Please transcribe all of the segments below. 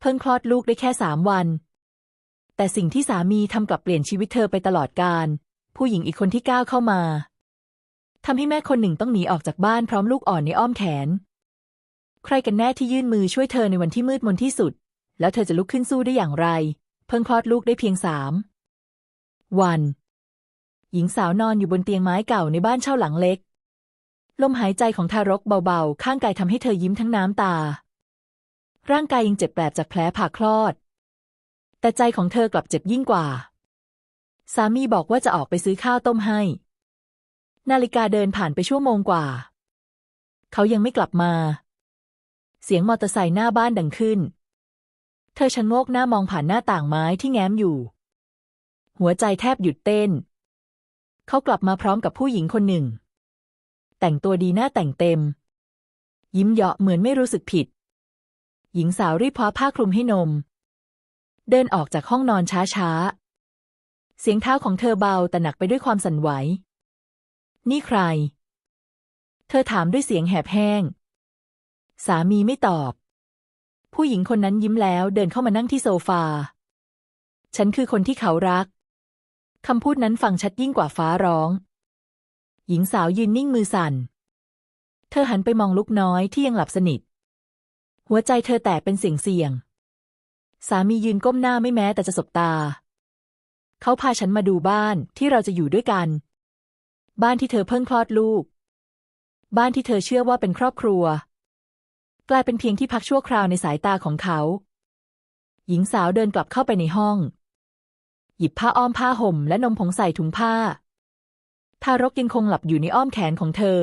เพิ่งคลอดลูกได้แค่สามวัน แต่สิ่งที่สามีทำกลับเปลี่ยนชีวิตเธอไปตลอดกาลผู้หญิงอีกคนที่ก้าวเข้ามาทำให้แม่คนหนึ่งต้องหนีออกจากบ้านพร้อมลูกอ่อนในอ้อมแขน ใครกันแน่ที่ยื่นมือช่วยเธอในวันที่มืดมนที่สุด แล้วเธอจะลุกขึ้นสู้ได้อย่างไร เพิ่งคลอดลูกได้เพียงสามวัน หญิงสาวนอนอยู่บนเตียงไม้เก่าในบ้านเช่าหลังเล็ก ลมหายใจของทารกเบาๆ ข้างกายทำให้เธอยิ้มทั้งน้ำตา ร่างกายยังเจ็บแปลบจากแผลผ่าคลอด แต่ใจของเธอกลับเจ็บยิ่งกว่า สามีบอกว่าจะออกไปซื้อข้าวต้มให้ นาฬิกาเดินผ่านไปชั่วโมงกว่า เขายังไม่กลับมา เสียงมอเตอร์ไซค์หน้าบ้านดังขึ้น เธอชะโงกหน้ามองผ่านหน้าต่างไม้ที่แง้มอยู่ หัวใจแทบหยุดเต้น เขากลับมาพร้อมกับผู้หญิงคนหนึ่ง แต่งตัวดีหน้าแต่งเต็ม ยิ้มเยาะเหมือนไม่รู้สึกผิด หญิงสาวรีบคว้าผ้าคลุมให้นม เดินออกจากห้องนอนช้าๆ เสียงเท้าของเธอเบาแต่หนักไปด้วยความสั่นไหว นี่ใคร เธอถามด้วยเสียงแหบแห้ง สามีไม่ตอบ ผู้หญิงคนนั้นยิ้มแล้วเดินเข้ามานั่งที่โซฟา ฉันคือคนที่เขารัก คำพูดนั้นฟังชัดยิ่งกว่าฟ้าร้อง หญิงสาวยืนนิ่งมือสั่น เธอหันไปมองลูกน้อยที่ยังหลับสนิท หัวใจเธอแตกเป็นเสียงเสียง สามียืนก้มหน้าไม่แม้แต่จะสบตา เขาพาฉันมาดูบ้านที่เราจะอยู่ด้วยกัน บ้านที่เธอเพิ่งคลอดลูก บ้านที่เธอเชื่อว่าเป็นครอบครัว กลายเป็นเพียงที่พักชั่วคราวในสายตาของเขา หญิงสาวเดินกลับเข้าไปในห้อง หยิบผ้าอ้อมผ้าห่มและนมผงใส่ถุงผ้า ทารกยังคงหลับอยู่ในอ้อมแขนของเธอ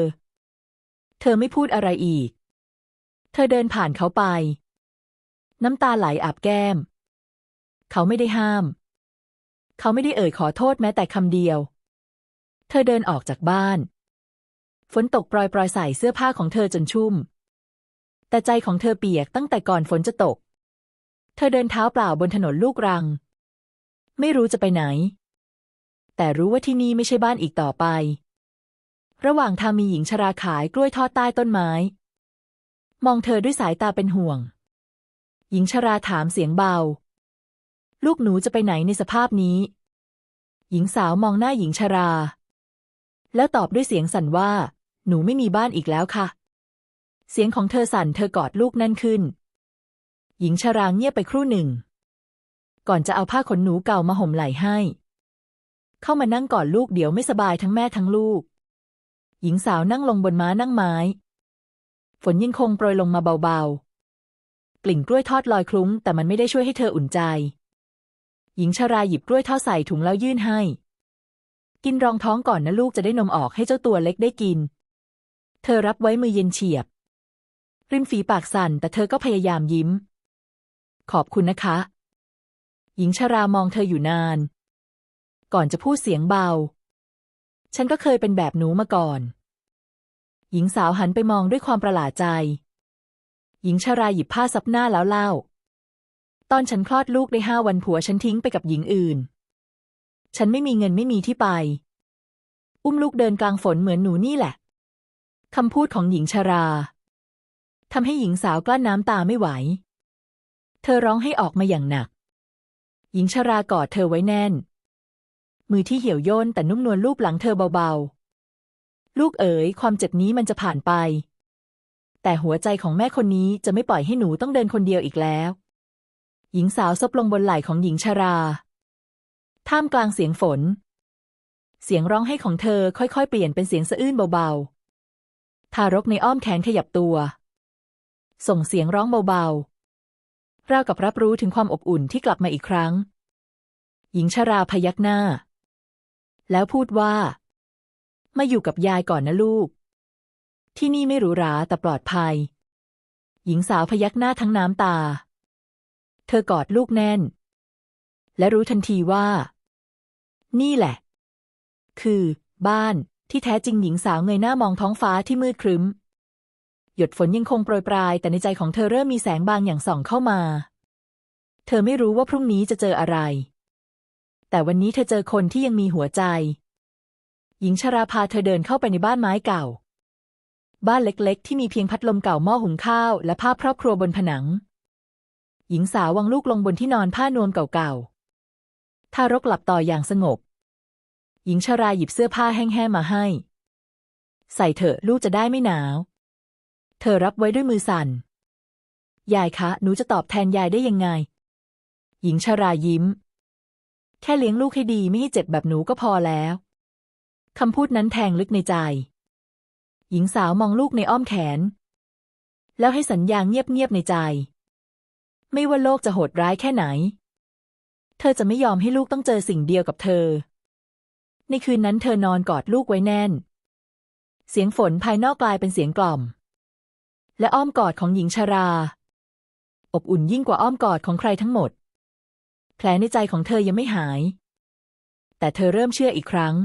เธอไม่พูดอะไรอีก เธอเดินผ่านเขาไป น้ำตาไหลอาบแก้ม เขาไม่ได้ห้าม เขาไม่ได้เอ่ยขอโทษแม้แต่คำเดียว เธอเดินออกจากบ้าน ฝนตกปรอยปรอยใส่เสื้อผ้าของเธอจนชุ่ม แต่ใจของเธอเปียกตั้งแต่ก่อนฝนจะตก เธอเดินเท้าเปล่าบนถนนลูกรัง ไม่รู้จะไปไหน แต่รู้ว่าที่นี่ไม่ใช่บ้านอีกต่อไประหว่างทางมีหญิงชราขายกล้วยทอดใต้ต้นไม้ มองเธอด้วยสายตาเป็นห่วง หญิงชราถามเสียงเบา ลูกหนูจะไปไหนในสภาพนี้ หญิงสาวมองหน้าหญิงชรา แล้วตอบด้วยเสียงสั่นว่า หนูไม่มีบ้านอีกแล้วค่ะ เสียงของเธอสั่นเธอกอดลูกนั่นขึ้น หญิงชราเงียบไปครู่หนึ่ง ก่อนจะเอาผ้าขนหนูเก่ามาห่มไหล่ให้ เข้ามานั่งกอดลูกเดี๋ยวไม่สบายทั้งแม่ทั้งลูก หญิงสาวนั่งลงบนม้านั่งไม้ ฝนยังคงโปรยลงมาเบาๆ กลิ่นกล้วยทอดลอยคลุ้ง แต่มันไม่ได้ช่วยให้เธออุ่นใจ หญิงชราหยิบกล้วยทอดใส่ถุงแล้วยื่นให้ กินรองท้องก่อนนะลูกจะได้นมออกให้เจ้าตัวเล็กได้กิน เธอรับไว้มือเย็นเฉียบ ริมฝีปากสั่นแต่เธอก็พยายามยิ้ม ขอบคุณนะคะ หญิงชรามองเธออยู่นาน ก่อนจะพูดเสียงเบา ฉันก็เคยเป็นแบบหนูมาก่อน หญิงสาวหันไปมองด้วยความประหลาดใจ หญิงชราหยิบผ้าซับหน้าแล้วเล่า ตอนฉันคลอดลูกได้ห้าวันผัวฉันทิ้งไปกับหญิงอื่น ฉันไม่มีเงินไม่มีที่ไป อุ้มลูกเดินกลางฝนเหมือนหนูนี่แหละคำพูดของหญิงชราทำให้หญิงสาวกลั้นน้ำตาไม่ไหว เธอร้องให้ออกมาอย่างหนัก หญิงชรากอดเธอไว้แน่น มือที่เหี่ยวย่นแต่นุ่มนวลลูบหลังเธอเบาๆ ลูกเอ๋ยความเจ็บนี้มันจะผ่านไป แต่หัวใจของแม่คนนี้จะไม่ปล่อยให้หนูต้องเดินคนเดียวอีกแล้ว หญิงสาวซบลงบนไหล่ของหญิงชรา ท่ามกลางเสียงฝน เสียงร้องให้ของเธอค่อยๆ เปลี่ยนเป็นเสียงสะอื้นเบาๆ ทารกในอ้อมแขนขยับตัว ส่งเสียงร้องเบาๆราวกับรับรู้ถึงความอบอุ่นที่กลับมาอีกครั้ง หญิงชราพยักหน้า แล้วพูดว่า มาอยู่กับยายก่อนนะลูก ที่นี่ไม่หรูหราแต่ปลอดภัย หญิงสาวพยักหน้าทั้งน้ำตา เธอกอดลูกแน่น และรู้ทันทีว่า นี่แหละ คือ บ้านที่แท้จริงหญิงสาวเงยหน้ามองท้องฟ้าที่มืดครึ้ม หยดฝนยังคงโปรยปลาย แต่ในใจของเธอเริ่มมีแสงบางอย่างส่องเข้ามา เธอไม่รู้ว่าพรุ่งนี้จะเจออะไร แต่วันนี้เธอเจอคนที่ยังมีหัวใจ หญิงชราพาเธอเดินเข้าไปในบ้านไม้เก่า บ้านเล็กๆ ที่มีเพียงพัดลมเก่าหม้อหุงข้าว และภาพครอบครัวบนผนัง หญิงสาววางลูกลงบนที่นอนผ้านวมเก่าๆ ทารกหลับต่ออย่างสงบ หญิงชราหยิบเสื้อผ้าแห้งๆมาให้ ใส่เถอะลูกจะได้ไม่หนาว เธอรับไว้ด้วยมือสั่น ยายคะ หนูจะตอบแทนยายได้ยังไง หญิงชรายิ้ม แค่เลี้ยงลูกให้ดีไม่ให้เจ็บแบบหนูก็พอแล้ว คำพูดนั้นแทงลึกในใจ หญิงสาวมองลูกในอ้อมแขน แล้วให้สัญญาเงียบๆในใจ ไม่ว่าโลกจะโหดร้ายแค่ไหน เธอจะไม่ยอมให้ลูกต้องเจอสิ่งเดียวกับเธอ ในคืนนั้นเธอนอนกอดลูกไว้แน่น เสียงฝนภายนอกกลายเป็นเสียงกล่อม และอ้อมกอดของหญิงชรา อบอุ่นยิ่งกว่าอ้อมกอดของใครทั้งหมด แผลในใจของเธอยังไม่หาย แต่เธอเริ่มเชื่ออีกครั้ง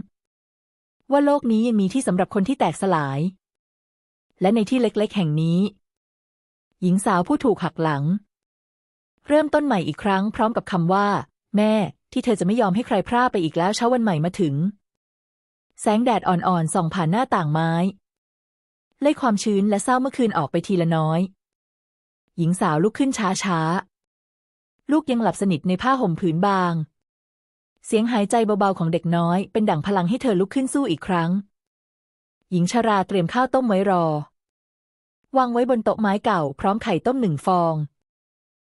ว่าโลกนี้ยังมีที่สำหรับคนที่แตกสลาย และในที่เล็กๆ แห่งนี้ หญิงสาวผู้ถูกหักหลัง เริ่มต้นใหม่อีกครั้งพร้อมกับคำว่า แม่ ที่เธอจะไม่ยอมให้ใครพร่าไปอีกแล้วเช้าวันใหม่มาถึง แสงแดดอ่อนๆส่องผ่านหน้าต่างไม้ไล่ความชื้นและเศร้าเมื่อคืนออกไปทีละน้อย หญิงสาวลุกขึ้นช้าๆลูกยังหลับสนิทในผ้าห่มผืนบาง เสียงหายใจเบาๆของเด็กน้อย เป็นดั่งพลังให้เธอลุกขึ้นสู้อีกครั้ง หญิงชราเตรียมข้าวต้มไว้รอ วางไว้บนโต๊ะไม้เก่า พร้อมไข่ต้มหนึ่งฟอง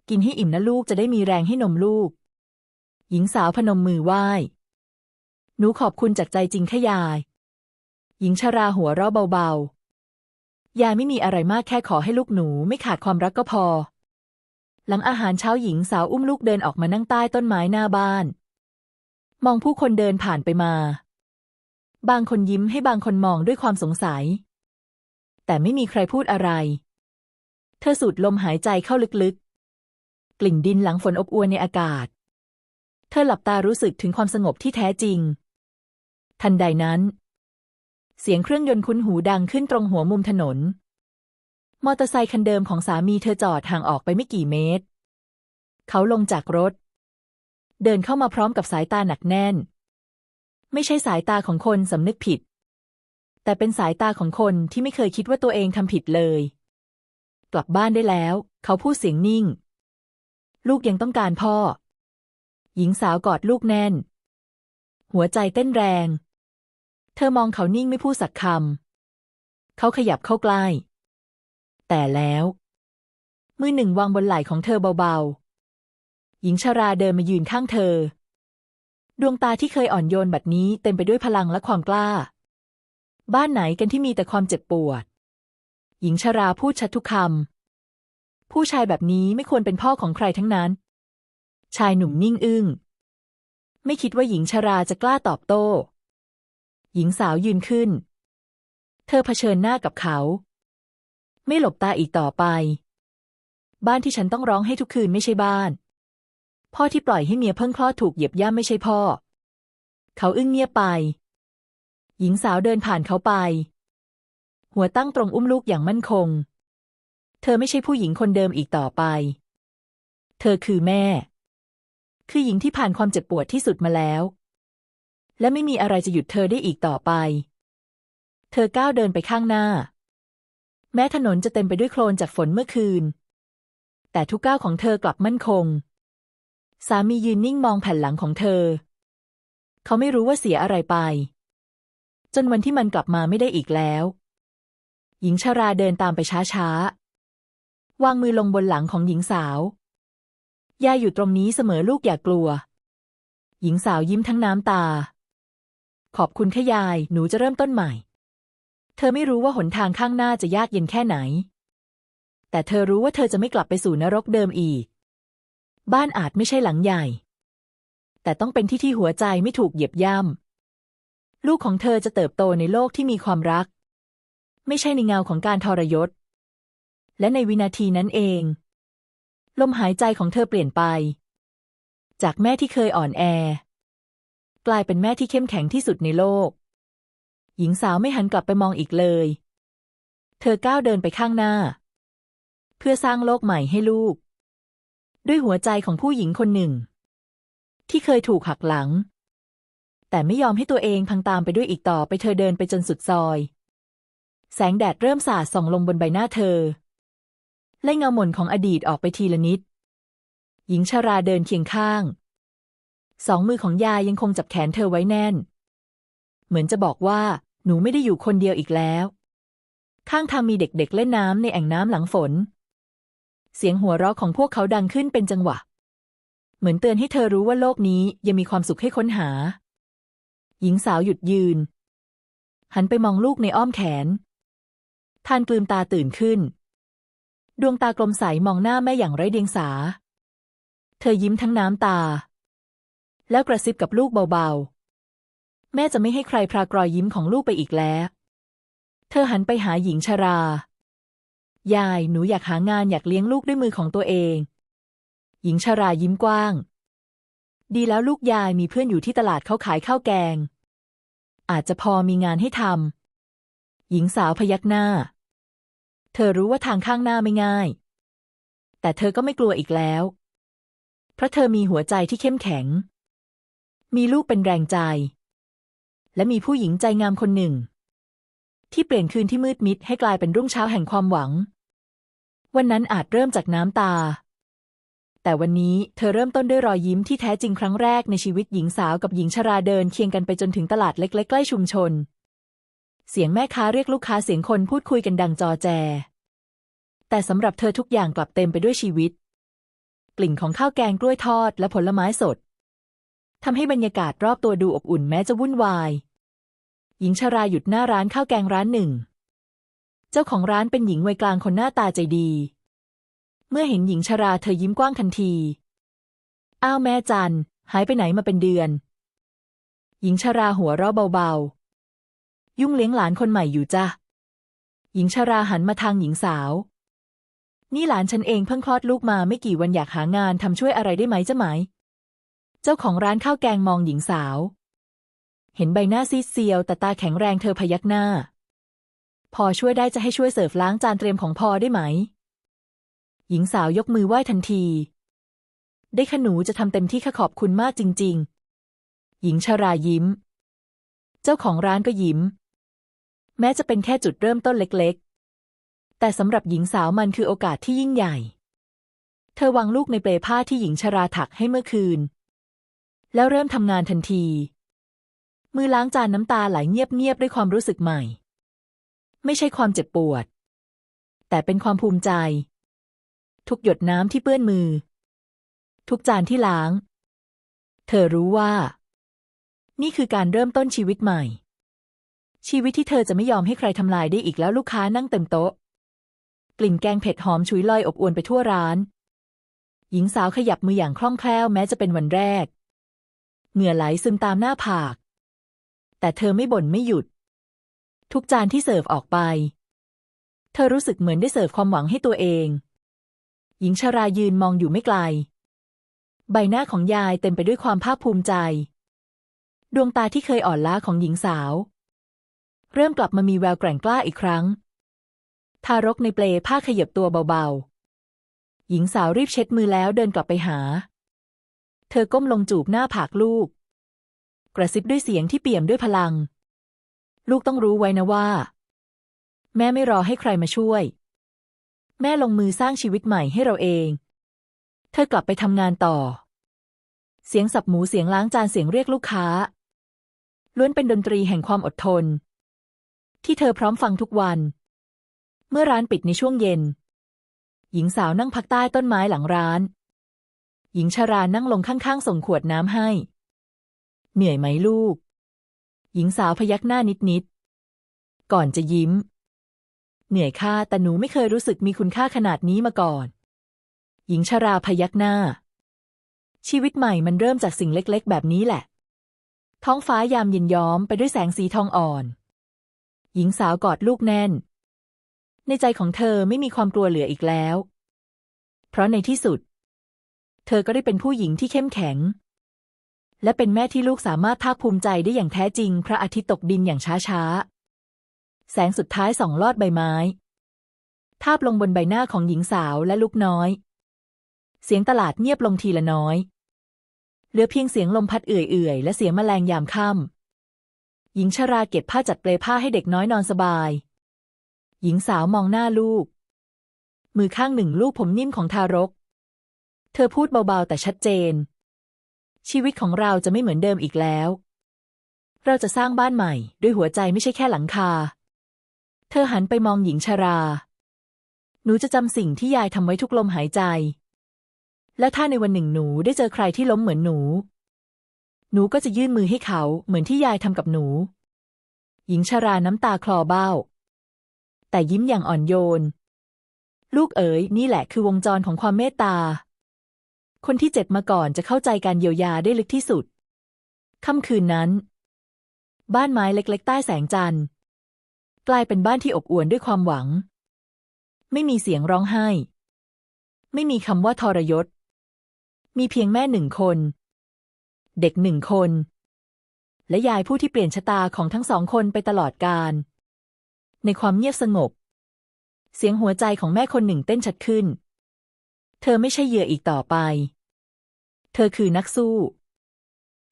กินให้อิ่มนะลูกจะได้มีแรงให้นมลูก หญิงสาวพนมมือไหว้ หนูขอบคุณจากใจจริงค่ะยาย หญิงชราหัวเราะเบาๆ ยายไม่มีอะไรมากแค่ขอให้ลูกหนูไม่ขาดความรักก็พอ หลังอาหารเช้าหญิงสาวอุ้มลูกเดินออกมานั่งใต้ต้นไม้หน้าบ้าน มองผู้คนเดินผ่านไปมา บางคนยิ้มให้บางคนมองด้วยความสงสัย แต่ไม่มีใครพูดอะไร เธอสูดลมหายใจเข้าลึกๆ กลิ่นดินหลังฝนอบอวลในอากาศ เธอหลับตารู้สึกถึงความสงบที่แท้จริง ทันใดนั้น เสียงเครื่องยนต์คุ้นหูดังขึ้นตรงหัวมุมถนน มอเตอร์ไซคันเดิมของสามีเธอจอดห่างออกไปไม่กี่เมตร เขาลงจากรถ เดินเข้ามาพร้อมกับสายตาหนักแน่น ไม่ใช่สายตาของคนสำนึกผิด แต่เป็นสายตาของคนที่ไม่เคยคิดว่าตัวเองทำผิดเลย กลับบ้านได้แล้ว เขาพูดเสียงนิ่ง ลูกยังต้องการพ่อ หญิงสาวกอดลูกแน่น หัวใจเต้นแรง เธอมองเขานิ่งไม่พูดสักคำเขาขยับเข้าใกล้ แต่แล้ว มือหนึ่งวางบนไหล่ของเธอเบาๆ หญิงชราเดินมายืนข้างเธอ ดวงตาที่เคยอ่อนโยนบัดนี้เต็มไปด้วยพลังและความกล้า บ้านไหนกันที่มีแต่ความเจ็บปวด หญิงชราพูดชัดทุกคำ ผู้ชายแบบนี้ไม่ควรเป็นพ่อของใครทั้งนั้น ชายหนุ่มนิ่งอึง้ง ไม่คิดว่าหญิงชราจะกล้าตอบโต้ หญิงสาวยืนขึ้น เธอเผชิญหน้ากับเขา ไม่หลบตาอีกต่อไป บ้านที่ฉันต้องร้องให้ทุกคืนไม่ใช่บ้าน พ่อที่ปล่อยให้เมียเพิ่งคลอดถูกเหยียบย่ำไม่ใช่พ่อ เขาอึ้งเงียบไป หญิงสาวเดินผ่านเขาไป หัวตั้งตรงอุ้มลูกอย่างมั่นคง เธอไม่ใช่ผู้หญิงคนเดิมอีกต่อไป เธอคือแม่ คือหญิงที่ผ่านความเจ็บปวดที่สุดมาแล้ว และไม่มีอะไรจะหยุดเธอได้อีกต่อไป เธอก้าวเดินไปข้างหน้า แม้ถนนจะเต็มไปด้วยโคลนจากฝนเมื่อคืน แต่ทุกก้าวของเธอกลับมั่นคง สามียืนนิ่งมองแผ่นหลังของเธอ เขาไม่รู้ว่าเสียอะไรไป จนวันที่มันกลับมาไม่ได้อีกแล้ว หญิงชาราเดินตามไปช้าๆ วางมือลงบนหลังของหญิงสาว ยายอยู่ตรงนี้เสมอลูกอย่ากลัว หญิงสาวยิ้มทั้งน้ำตา ขอบคุณค่ะยาย หนูจะเริ่มต้นใหม่ เธอไม่รู้ว่าหนทางข้างหน้าจะยากเย็นแค่ไหน แต่เธอรู้ว่าเธอจะไม่กลับไปสู่นรกเดิมอีก บ้านอาจไม่ใช่หลังใหญ่ แต่ต้องเป็นที่ที่หัวใจไม่ถูกเหยียบย่ำลูกของเธอจะเติบโตในโลกที่มีความรัก ไม่ใช่ในเงาของการทรยศ และในวินาทีนั้นเอง ลมหายใจของเธอเปลี่ยนไป จากแม่ที่เคยอ่อนแอ กลายเป็นแม่ที่เข้มแข็งที่สุดในโลก หญิงสาวไม่หันกลับไปมองอีกเลย เธอก้าวเดินไปข้างหน้า เพื่อสร้างโลกใหม่ให้ลูก ด้วยหัวใจของผู้หญิงคนหนึ่ง ที่เคยถูกหักหลัง แต่ไม่ยอมให้ตัวเองพังตามไปด้วยอีกต่อไปเธอเดินไปจนสุดซอย แสงแดดเริ่มสาดส่องลงบนใบหน้าเธอ และเงาหม่นของอดีตออกไปทีละนิด หญิงชาราเดินเคียงข้าง สองมือของยายยังคงจับแขนเธอไว้แน่น เหมือนจะบอกว่า หนูไม่ได้อยู่คนเดียวอีกแล้ว ข้างทางมีเด็กๆเล่นน้ำในแอ่งน้ำหลังฝน เสียงหัวเราะของพวกเขาดังขึ้นเป็นจังหวะ เหมือนเตือนให้เธอรู้ว่าโลกนี้ยังมีความสุขให้ค้นหา หญิงสาวหยุดยืน หันไปมองลูกในอ้อมแขนทานกลืมตาตื่นขึ้น ดวงตากลมใสมองหน้าแม่อย่างไร้เดียงสา เธอยิ้มทั้งน้ำตา แล้วกระซิบกับลูกเบาๆ แม่จะไม่ให้ใครพรากรอยยิ้มของลูกไปอีกแล้ว เธอหันไปหาหญิงชรา ยายหนูอยากหางานอยากเลี้ยงลูกด้วยมือของตัวเอง หญิงชรายิ้มกว้าง ดีแล้วลูกยายมีเพื่อนอยู่ที่ตลาดเขาขายข้าวแกง อาจจะพอมีงานให้ทำหญิงสาวพยักหน้า เธอรู้ว่าทางข้างหน้าไม่ง่าย แต่เธอก็ไม่กลัวอีกแล้ว เพราะเธอมีหัวใจที่เข้มแข็ง มีลูกเป็นแรงใจ และมีผู้หญิงใจงามคนหนึ่งที่เปลี่ยนคืนที่มืดมิดให้กลายเป็นรุ่งเช้าแห่งความหวัง วันนั้นอาจเริ่มจากน้ำตา แต่วันนี้เธอเริ่มต้นด้วยรอยยิ้มที่แท้จริงครั้งแรกในชีวิตหญิงสาวกับหญิงชราเดินเคียงกันไปจนถึงตลาดเล็กๆใกล้ชุมชน เสียงแม่ค้าเรียกลูกค้าเสียงคนพูดคุยกันดังจอแจ แต่สำหรับเธอทุกอย่างกลับเต็มไปด้วยชีวิต กลิ่นของข้าวแกงกล้วยทอดและผลไม้สดทำให้บรรยากาศรอบตัวดูอบอุ่นแม้จะวุ่นวาย หญิงชราหยุดหน้าร้านข้าวแกงร้านหนึ่ง จ้าของร้านเป็นหญิงวัยกลางคนหน้าตาใจดี เมื่อเห็นหญิงชราเธอยิ้มกว้างทันที อ้าวแม่จันหายไปไหนมาเป็นเดือน หญิงชราหัวเราะเบาๆ ยุ่งเลี้ยงหลานคนใหม่อยู่จ้ะ หญิงชราหันมาทางหญิงสาว นี่หลานฉันเองเพิ่งคลอดลูกมาไม่กี่วันอยากหางานทำช่วยอะไรได้ไหมจ้ะไหม เจ้าของร้านข้าวแกงมองหญิงสาว เห็นใบหน้าซีดเซียวแต่ตาแข็งแรงเธอพยักหน้า พอช่วยได้จะให้ช่วยเสิร์ฟล้างจานเตรียมของพอได้ไหม หญิงสาวยกมือไหว้ทันที ได้ขนูจะทำเต็มที่ค่ะขอบคุณมากจริง ๆ หญิงชรายิ้ม เจ้าของร้านก็ยิ้ม แม้จะเป็นแค่จุดเริ่มต้นเล็กๆ แต่สำหรับหญิงสาวมันคือโอกาสที่ยิ่งใหญ่ เธอวางลูกในเปลผ้าที่หญิงชราถักให้เมื่อคืน แล้วเริ่มทำงานทันทีมือล้างจานน้ำตาไหลเงียบๆด้วยความรู้สึกใหม่ ไม่ใช่ความเจ็บปวด แต่เป็นความภูมิใจ ทุกหยดน้ำที่เปื้อนมือ ทุกจานที่ล้าง เธอรู้ว่า นี่คือการเริ่มต้นชีวิตใหม่ ชีวิตที่เธอจะไม่ยอมให้ใครทำลายได้อีกแล้วลูกค้านั่งเต็มโต๊ะ กลิ่นแกงเผ็ดหอมฉุยลอยอบอวนไปทั่วร้าน หญิงสาวขยับมืออย่างคล่องแคล่วแม้จะเป็นวันแรก เหงื่อไหลซึมตามหน้าผาก แต่เธอไม่บ่นไม่หยุด ทุกจานที่เสิร์ฟออกไป เธอรู้สึกเหมือนได้เสิร์ฟความหวังให้ตัวเอง หญิงชรายืนมองอยู่ไม่ไกล ใบหน้าของยายเต็มไปด้วยความภาคภูมิใจ ดวงตาที่เคยอ่อนล้าของหญิงสาว เริ่มกลับมามีแววแกร่งกล้าอีกครั้ง ทารกในเปลผ้าขยับตัวเบาๆ หญิงสาวรีบเช็ดมือแล้วเดินกลับไปหา เธอก้มลงจูบหน้าผากลูก กระซิบด้วยเสียงที่เปี่ยมด้วยพลัง ลูกต้องรู้ไว้นะว่า แม่ไม่รอให้ใครมาช่วย แม่ลงมือสร้างชีวิตใหม่ให้เราเอง เธอกลับไปทำงานต่อ เสียงสับหมูเสียงล้างจานเสียงเรียกลูกค้า ล้วนเป็นดนตรีแห่งความอดทน ที่เธอพร้อมฟังทุกวัน เมื่อร้านปิดในช่วงเย็น หญิงสาวนั่งพักใต้ต้นไม้หลังร้าน หญิงชารานั่งลงข้างๆ ส่งขวดน้ำให้ เหนื่อยไหมลูก หญิงสาวพยักหน้านิดๆ ก่อนจะยิ้ม เหนื่อยค่าแต่หนูไม่เคยรู้สึกมีคุณค่าขนาดนี้มาก่อน หญิงชาราพยักหน้า ชีวิตใหม่มันเริ่มจากสิ่งเล็กๆ แบบนี้แหละ ท้องฟ้ายามเย็นย้อมไปด้วยแสงสีทองอ่อน หญิงสาวกอดลูกแน่น ในใจของเธอไม่มีความกลัวเหลืออีกแล้ว เพราะในที่สุด เธอก็ได้เป็นผู้หญิงที่เข้มแข็ง และเป็นแม่ที่ลูกสามารถภาคภูมิใจได้อย่างแท้จริง พระอาทิตย์ตกดินอย่างช้าๆแสงสุดท้ายส่องลอดใบไม้ ทาบลงบนใบหน้าของหญิงสาวและลูกน้อย เสียงตลาดเงียบลงทีละน้อย เหลือเพียงเสียงลมพัดเอื่อยๆ และเสียงแมลงยามค่ำ หญิงชราเก็บผ้าจัดเปลผ้าให้เด็กน้อยนอนสบาย หญิงสาวมองหน้าลูก มือข้างหนึ่งลูกผมนิ่มของทารก เธอพูดเบาๆแต่ชัดเจน ชีวิตของเราจะไม่เหมือนเดิมอีกแล้ว เราจะสร้างบ้านใหม่ ด้วยหัวใจไม่ใช่แค่หลังคา เธอหันไปมองหญิงชรา หนูจะจำสิ่งที่ยายทำไว้ทุกลมหายใจ และถ้าในวันหนึ่งหนูได้เจอใครที่ล้มเหมือนหนู หนูก็จะยื่นมือให้เขาเหมือนที่ยายทำกับหนู หญิงชราน้ำตาคลอเบ้า แต่ยิ้มอย่างอ่อนโยน ลูกเอ๋ยนี่แหละคือวงจรของความเมตตา คนที่เจ็บมาก่อนจะเข้าใจการเยียวยาได้ลึกที่สุด ค่ำคืนนั้น บ้านไม้เล็กๆ ใต้แสงจันทร์ กลายเป็นบ้านที่อบอวลด้วยความหวัง ไม่มีเสียงร้องไห้ ไม่มีคำว่าทรยศ มีเพียงแม่หนึ่งคน เด็กหนึ่งคน และยายผู้ที่เปลี่ยนชะตาของทั้งสองคนไปตลอดกาลในความเงียบสงบ เสียงหัวใจของแม่คนหนึ่งเต้นชัดขึ้น เธอไม่ใช่เหยื่ออีกต่อไป เธอคือนักสู้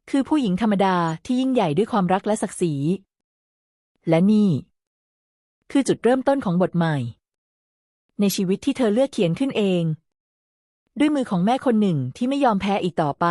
คือผู้หญิงธรรมดาที่ยิ่งใหญ่ด้วยความรักและศักดิ์ศรี และนี่ คือจุดเริ่มต้นของบทใหม่ ในชีวิตที่เธอเลือกเขียนขึ้นเอง ด้วยมือของแม่คนหนึ่งที่ไม่ยอมแพ้อีกต่อไป